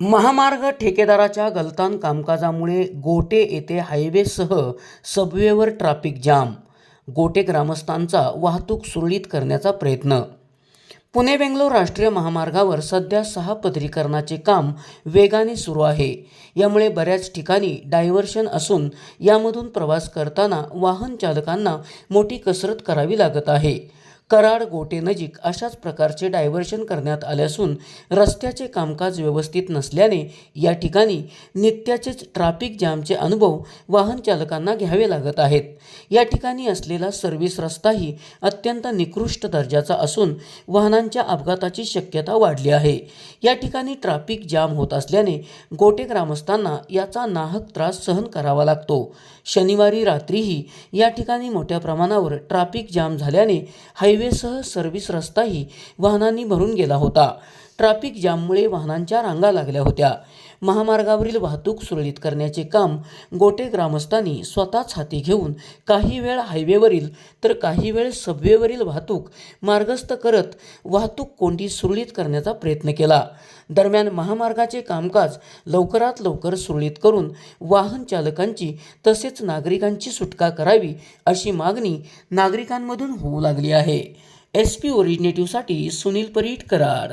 महामार्ग ठेकेदाराच्या गलतान कामकाजामुळे गोटे येथे हायवेसह सबवेवर ट्रॅफिक जाम. गोटे ग्रामस्थांचा वाहतूक सुरळीत करण्याचा प्रयत्न. पुणे बेंगलोर राष्ट्रीय महामार्गावर सध्या सहा पदरीकरणाचे काम वेगाने सुरू आहे. यामुळे बऱ्याच ठिकाणी डायव्हर्शन असून यामधून प्रवास करताना वाहन चालकांना मोठी कसरत करावी लागत आहे. कराड गोटे नजीक अशाच प्रकारचे डायव्हर्शन करण्यात आले असून रस्त्याचे कामकाज व्यवस्थित नसल्याने या ठिकाणी नित्याचेच ट्रॅफिक जामचे अनुभव वाहन चालकांना घ्यावे लागत आहेत. या ठिकाणी असलेला सर्व्हिस रस्ताही अत्यंत निकृष्ट दर्जाचा असून वाहनांच्या अपघाताची शक्यता वाढली आहे. या ठिकाणी ट्रॅफिक जाम होत असल्याने गोटे ग्रामस्थांना याचा नाहक त्रास सहन करावा लागतो. शनिवारी रात्रीही या ठिकाणी मोठ्या प्रमाणावर ट्रॅफिक जाम झाल्याने हाय हायवेसह सर्व्हिस रस्ताही वाहनांनी भरून गेला होता. ट्रॅफिक जाममुळे वाहनांच्या रांगा लागल्या होत्या. महामार्गावरील वाहतूक सुरळीत करण्याचे काम गोटे ग्रामस्थांनी स्वतःच हाती घेऊन काही वेळ हायवेवरील तर काही वेळ सबवेवरील वाहतूक मार्गस्थ करत वाहतूक कोंडी सुरळीत करण्याचा प्रयत्न केला. दरम्यान महामार्गाचे कामकाज लवकरात लवकर सुरळीत करून वाहन चालकांची तसेच नागरिकांची सुटका करावी अशी मागणी नागरिकांमधून होऊ लागली आहे. एस पी ओरिजिनेटिव्हसाठी सुनील परीट कराड.